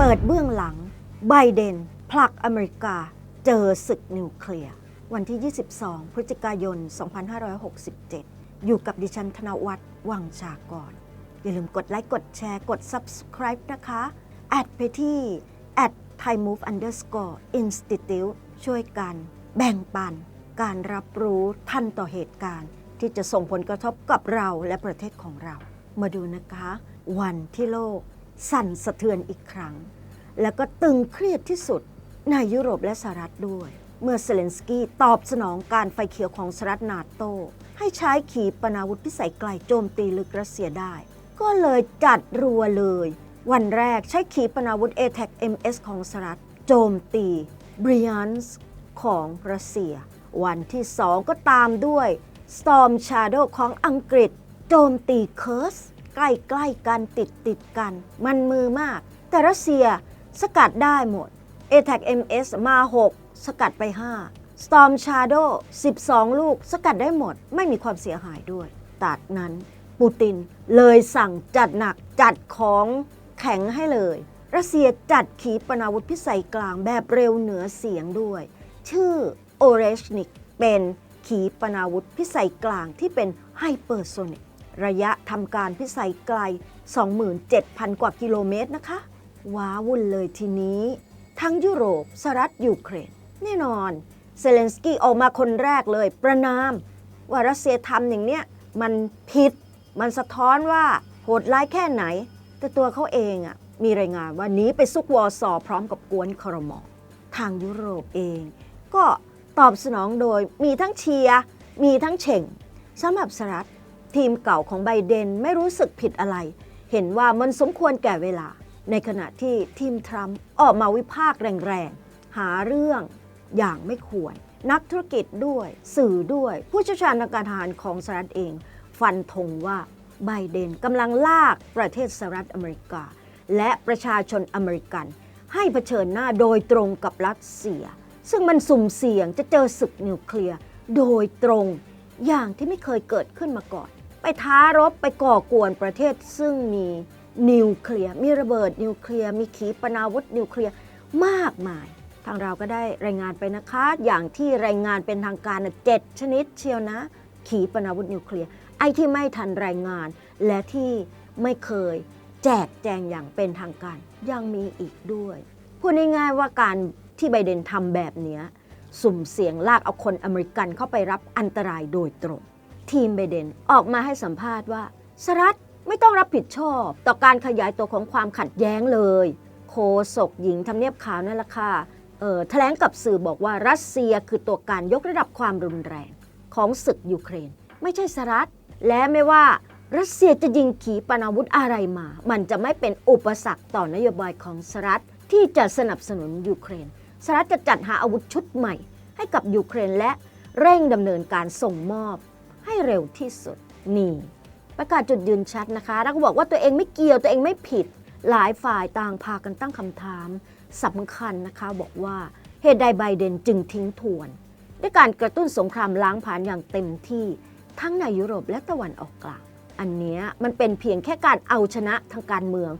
เปิดเบื้องหลัง ไบเดน ผลักอเมริกา เจอศึกนิวเคลียร์ วันที่ 22 พฤศจิกายน 2567 อยู่กับดิฉันธนวัฒน์วังชากร อย่าลืมกดไลค์ กดแชร์ กด subscribe นะคะ แอดไปที่ at thaimove underscore institute ช่วยกัน แบ่งปัน การรับรู้ทันต่อเหตุการณ์ ที่จะส่งผลกระทบกับเราและประเทศของเรา มาดูนะคะ วันที่โลก สั่นสะเทือนอีกครั้ง แล้วก็ตึงเครียดที่สุดในยุโรปและสหรัฐด้วย เมื่อเซเลนสกี้ตอบสนองการไฟเขียวของสหรัฐนาโต ให้ใช้ขีปนาวุธพิสัยไกลโจมตีลึกรัสเซียได้ ก็เลยจัดรัวเลย วันแรกใช้ขีปนาวุธ ATAC MS ของสหรัฐ โจมตีบริยันส์ของรัสเซีย วันที่สองก็ตามด้วย Storm Shadow ของอังกฤษ โจมตีเคิร์ส ใกล้ๆกันติดติดกัน มันมือมาก แต่รัสเซียสกัดได้หมด ATAC MS มา 6 สกัดไป 5 Storm Shadow 12 ลูกสกัดได้หมด ไม่มีความเสียหายด้วย ตัดนั้นปูตินเลยสั่งจัดหนักจัดของแข็งให้เลย รัสเซียจัดขีปนาวุธพิสัยกลางแบบเร็วเหนือเสียงด้วย ชื่อโอเรชนิกเป็นขีปนาวุธพิสัยกลางที่เป็นไฮเปอร์โซนิก ระยะทำการพิสัยไกล 27,000 กว่ากิโลเมตรนะคะ ว้าวุ่นเลยทีนี้ ทั้งยุโรปสหรัฐยูเครน แน่นอนเซเลนสกี้ออกมาคนแรกเลย ประนาม ว่ารัสเซียทำอย่างเนี้ยมันผิด มันสะท้อนว่าโหดร้ายแค่ไหน แต่ตัวเขาเองอะมีรายงานว่านี้ไปซุกวอร์ซอพร้อมกับกวนคอรมอทางยุโรปเอง ก็ตอบสนองโดยมีทั้งเชียร์มีทั้งเฉ่งสำหรับสหรัฐ ทีมเก่าของไบเดนไม่รู้สึกผิดอะไร เห็นว่ามันสมควรแก่เวลา ในขณะที่ทีมทรัมป์ออกมาวิพากษ์แรงๆ หาเรื่องอย่างไม่ควร นักธุรกิจด้วยสื่อด้วย ผู้เชี่ยวชาญทางการทหารของสหรัฐเอง ฟันธงว่าไบเดนกำลังลากประเทศสหรัฐอเมริกา และประชาชนอเมริกัน ให้เผชิญหน้าโดยตรงกับรัสเซีย ซึ่งมันสุ่มเสี่ยงจะเจอศึกนิวเคลียร์โดยตรงอย่างที่ไม่เคยเกิดขึ้นมาก่อน ไปท้ารบไปก่อกวนประเทศซึ่งมีนิวเคลียร์มีระเบิดนิวเคลียร์มีขีปนาวุธนิวเคลียร์มากมาย ทางเราก็ได้รายงานไปนะคะ อย่างที่รายงานเป็นทางการเจ็ดชนิดเชียวนะ ขีปนาวุธนิวเคลียร์ไอ้ที่ไม่ทันรายงาน และที่ไม่เคยแจกแจงอย่างเป็นทางการ ยังมีอีกด้วยพูดง่ายๆว่าการที่ไบเดนทำแบบนี้ สุ่มเสี่ยงลากเอาคนอเมริกันเข้าไปรับอันตรายโดยตรง ทีมไบเดนออกมาให้สัมภาษณ์ว่าสหรัฐไม่ต้องรับผิดชอบต่อการขยายตัวของความขัดแย้งเลย โคศกหญิงทำเนียบขาวนั่นแหละค่ะออแถลงกับสื่อบอกว่ารัสเซียคือตัวการยกระดับความรุนแรงของศึกยูเครน ไม่ใช่สหรัฐ และไม่ว่ารัสเซียจะยิงขีปนาวุธอะไรมา มันจะไม่เป็นอุปสรรคต่อนโยบายของสหรัฐที่จะสนับสนุนยูเครนสหรัฐจะจัดหาอาวุธชุดใหม่ ให้กับยูเครนและเร่งดำเนินการส่งมอบ ให้เร็วที่สุดนี่ ประกาศจุดยืนชัดนะคะ แล้วก็บอกว่าตัวเองไม่เกี่ยวตัวเองไม่ผิด หลายฝ่ายต่างพากันตั้งคำถามสำคัญนะคะ บอกว่าเหตุใดไบเดนจึงทิ้งทวน ด้วยการกระตุ้นสงครามล้างผ่านอย่างเต็มที่ทั้งในยุโรปและตะวันออกกลางอันนี้มันเป็นเพียงแค่การเอาชนะทางการเมือง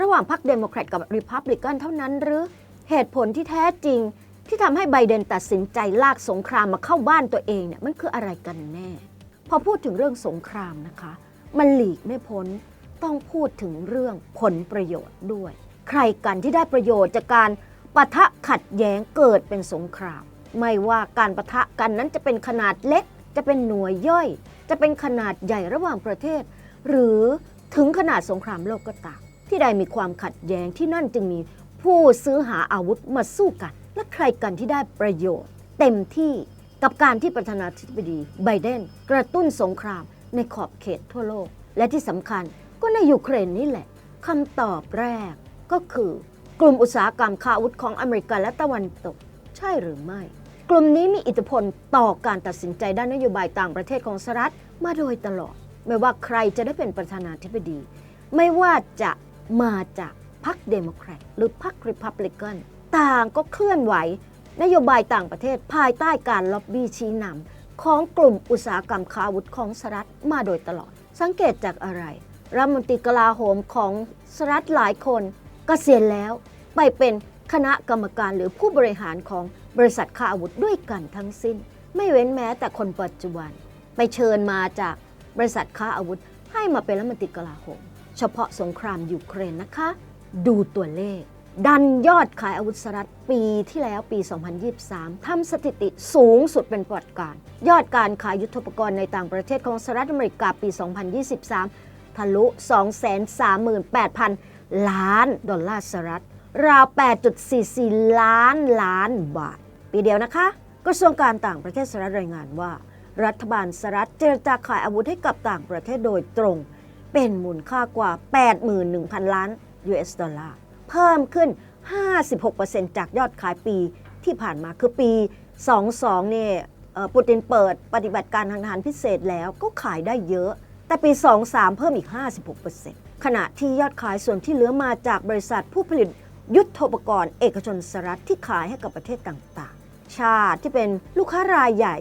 ระหว่างพรรคเดโมแครตกับริพับลิกันเท่านั้นหรือเหตุผลที่แท้จริงที่ทำให้ไบเดนตัดสินใจลากสงครามมาเข้าบ้านตัวเองเนี่ยมันคืออะไรกันแน่ พอพูดถึงเรื่องสงครามนะคะ มันหลีกไม่พ้นต้องพูดถึงเรื่องผลประโยชน์ด้วย ใครกันที่ได้ประโยชน์จากการปะทะขัดแย้งเกิดเป็นสงคราม ไม่ว่าการปะทะกันนั้นจะเป็นขนาดเล็ก จะเป็นหน่วยย่อย จะเป็นขนาดใหญ่ระหว่างประเทศ หรือถึงขนาดสงครามโลกก็ตามที่ใดมีความขัดแย้งที่นั่นจึงมีผู้ซื้อหาอาวุธมาสู้กัน และใครกันที่ได้ประโยชน์ เต็มที่ กับการที่ประธานาธิบดีไบเดนกระตุ้นสงครามในขอบเขตทั่วโลก และที่สำคัญก็ในยูเครนนี่แหละคำตอบแรกก็คือกลุ่มอุตสาหกรรมค้าอาวุธของอเมริกาและตะวันตก ใช่หรือไม่ กลุ่มนี้มีอิทธิพลต่อการตัดสินใจด้านนโยบายต่างประเทศของสหรัฐมาโดยตลอด ไม่ว่าใครจะได้เป็นประธานาธิบดี ไม่ว่าจะมาจากพรรคเดโมแครตหรือพรรคริพับลิกันต่างก็เคลื่อนไหว นโยบายต่างประเทศภายใต้การล็อบบี้ชี้นำของกลุ่มอุตสาหกรรมคาอาวุธของสหรัฐมาโดยตลอด สังเกตจากอะไรรัฐมนตรีกลาโหมของสหรัฐหลายคนกเกษียณแล้ว ไปเป็นคณะกรรมการหรือผู้บริหารของบริษัทค้าอาวุธด้วยกันทั้งสิ้น ไม่เว้นแม้แต่คนปัจจุบัน ไปเชิญมาจากบริษัทค้าอาวุธ ให้มาเป็นรัฐมนตรีกลาโหม เฉพาะสงครามยูเครนนะคะ ดูตัวเลข ดันยอดขายอาวุธสหรัฐปีที่แล้วปี 2023 ทำสถิติสูงสุดเป็นประวัติการ ยอดการขายยุทโธปกรณ์ในต่างประเทศของสหรัฐอเมริกาปี 2023 ทะลุ 238,000 ล้านดอลลาร์สหรัฐ ราว 8.44 ล้านล้านบาท ปีเดียวนะคะ กระทรวงการต่างประเทศสหรัฐรายงานว่า รัฐบาลสหรัฐเจรจาขายอาวุธให้กับต่างประเทศโดยตรง เป็นมูลค่ากว่า 81,000 ล้าน US ดอลลาร์ เพิ่มขึ้น 56%จากยอดขายปีที่ผ่านมาคือปี 22เนี่ยปูตินเปิดปฏิบัติการทางทหารพิเศษแล้วก็ขายได้เยอะ แต่ปี 23 เพิ่มอีก 56%ขณะที่ยอดขายส่วนที่เหลือมาจากบริษัทผู้ผลิตยุทโธปกรณ์เอกชนสหรัฐที่ขายให้กับประเทศต่างๆ ชาติที่เป็นลูกค้ารายใหญ่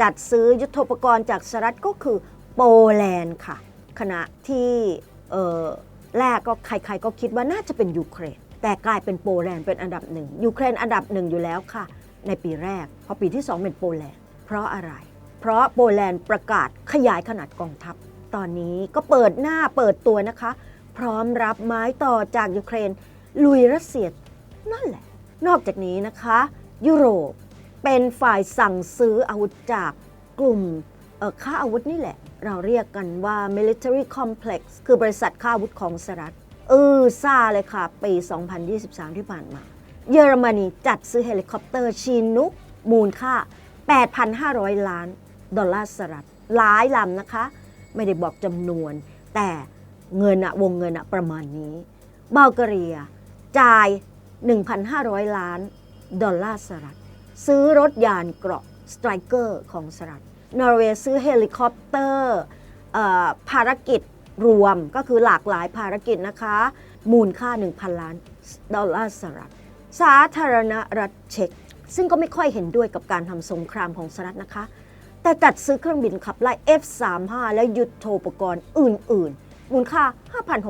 จัดซื้อยุทโธปกรณ์จากสหรัฐก็คือโปแลนด์ค่ะ ขณะที่ แรกก็ใครๆก็คิดว่าน่าจะเป็นยูเครน แต่กลายเป็นโปแลนด์เป็นอันดับหนึ่งยูเครนอันดับหนึ่งอยู่แล้วค่ะ ในปีแรก พอปีที่ 2 เป็นโปแลนด์ เพราะอะไร เพราะโปแลนด์ประกาศขยายขนาดกองทัพ ตอนนี้ก็เปิดหน้าเปิดตัวนะคะ พร้อมรับไม้ต่อจากยูเครน ลุยรัสเซียนั่นแหละ นอกจากนี้นะคะ ยุโรปเป็นฝ่ายสั่งซื้ออาวุธจากกลุ่ม ค้าอาวุธนี่แหละ เราเรียกกันว่า military complex คือบริษัทค้าอาวุธของสหรัฐเออซาเลยค่ะ ปี 2023 ที่ผ่านมา เยอรมนีจัดซื้อเฮลิคอปเตอร์ชีนุก มูลค่า 8,500 ล้าน ดอลลาร์สหรัฐหลายลำนะคะ ไม่ได้บอกจำนวน แต่เงินอะวงเงินอะประมาณนี้บัลแกเรีย จ่าย 1,500 ล้าน ดอลลาร์สหรัฐ ซื้อรถยานเกราะสไตรเกอร์ของสหรัฐ นอร์เวย์ซื้อเฮลิคอปเตอร์ภารกิจรวมก็คือหลากหลายภารกิจนะคะ มูลค่า 1,000 ล้านดอลลาร์สหรัฐสาธารณรัฐเช็ก ซึ่งก็ไม่ค่อยเห็นด้วยกับการทำสงครามของสหรัฐนะคะ แต่จัดซื้อเครื่องบินขับไล่ F-35 และยุทโธปกรณ์อื่น ๆ มูลค่า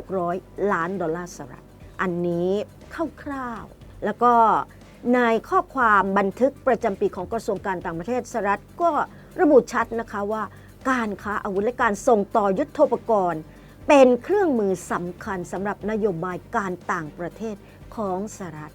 5,600 ล้านดอลลาร์สหรัฐ อันนี้คร่าวๆแล้วก็ในข้อความบันทึกประจำปีของกระทรวงการต่างประเทศสหรัฐก็ ระบุชัดนะคะว่าการค้าอาวุธและการส่งต่อยุทโธปกรณ์ เป็นเครื่องมือสำคัญสำหรับนโยบายการต่างประเทศของสหรัฐ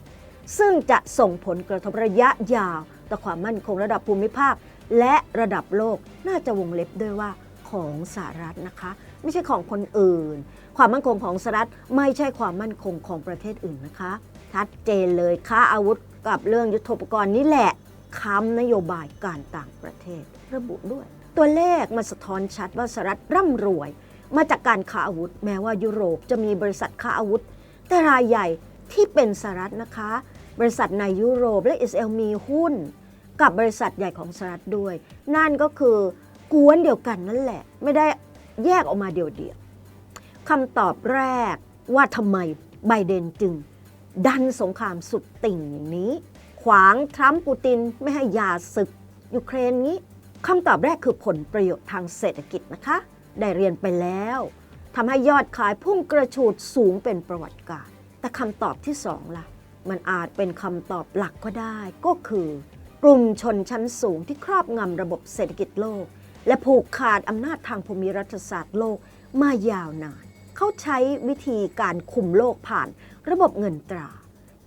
ซึ่งจะส่งผลกระทบระยะยาว ต่อความมั่นคงระดับภูมิภาค และระดับโลกน่าจะวงเล็บด้วยว่าของสหรัฐนะคะ ไม่ใช่ของคนอื่น ความมั่นคงของสหรัฐไม่ใช่ความมั่นคงของประเทศอื่นนะคะชัดเจนเลยค่าอาวุธกับเรื่องยุทโธปกรณ์นี่แหละ ค้ำนโยบายการต่างประเทศ ระบุด้วย ตัวเลขมันสะท้อนชัดว่าสหรัฐร่ำรวย มาจากการค้าอาวุธ แม้ว่ายุโรปจะมีบริษัทค้าอาวุธ แต่รายใหญ่ที่เป็นสหรัฐนะคะ บริษัทในยุโรปและอิสราเอลมีหุ้น กับบริษัทใหญ่ของสหรัฐด้วย นั่นก็คือกวนเดียวกันนั่นแหละ ไม่ได้แยกออกมาเดียวๆคำตอบแรกว่าทำไมไบเดนจึง ดันสงครามสุดติ่งอย่างนี้ ขวางทรัมป์ปูตินไม่ให้หยาศึกยูเครนนี้คำตอบแรกคือผลประโยชน์ทางเศรษฐกิจนะคะ ได้เรียนไปแล้วทำให้ยอดขายพุ่งกระฉูดสูงเป็นประวัติการ์แต่คำตอบที่สองล่ะ มันอาจเป็นคำตอบหลักก็ได้ ก็คือกลุ่มชนชั้นสูงที่ครอบงำระบบเศรษฐกิจโลก และผูกขาดอำนาจทางภูมิรัฐศาสตร์โลกมายาวนาน เขาใช้วิธีการคุมโลกผ่านระบบเงินตรา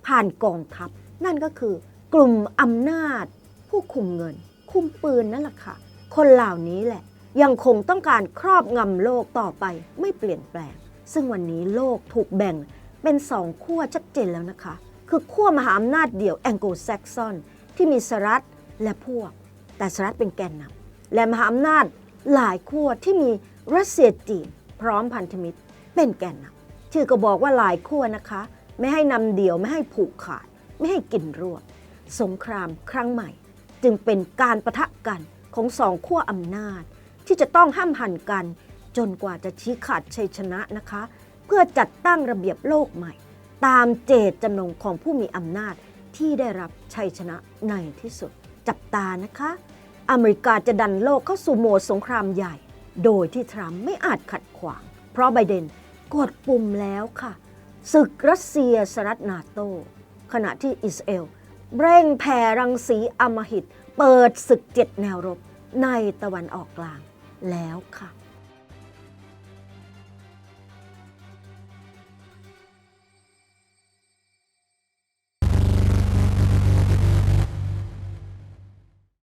ผ่านกองทัพ นั่นก็คือกลุ่มอำนาจ ผู้คุมเงิน คุมปืนนั่นแหละค่ะ คนเหล่านี้แหละ ยังคงต้องการครอบงำโลกต่อไปไม่เปลี่ยนแปลง ซึ่งวันนี้โลกถูกแบ่งเป็นสองขั้วชัดเจนแล้วนะคะ คือขั้วมหาอำนาจเดี่ยวแองโกลแซกซอนที่มีสหรัฐและพวก แต่สหรัฐเป็นแกนนำและมหาอำนาจหลายขั้วที่มีรัสเซียจีนพร้อมพันธมิตรเป็นแกนนำชื่อก็บอกว่าหลายขั้วนะคะ ไม่ให้นำเดี่ยวไม่ให้ผูกขาด ไม่ให้กินรั่ว สงครามครั้งใหม่ จึงเป็นการประทะกันของสองขั้วอำนาจ ที่จะต้องห้ามหันกัน จนกว่าจะชี้ขาดชัยชนะนะคะ เพื่อจัดตั้งระเบียบโลกใหม่ ตามเจตจำนงของผู้มีอำนาจที่ได้รับชัยชนะในที่สุด จับตานะคะ อเมริกาจะดันโลกเข้าสู่โหมดสงครามใหญ่ โดยที่ทรัมป์ไม่อาจขัดขวาง เพราะไบเดนกดปุ่มแล้วค่ะศึกรัสเซียสหรัฐนาโต ขณะที่อิสราเอลเร่งแผ่รังสีอมหิต เปิดศึกเจ็ดแนวรบในตะวันออกกลางแล้วค่ะ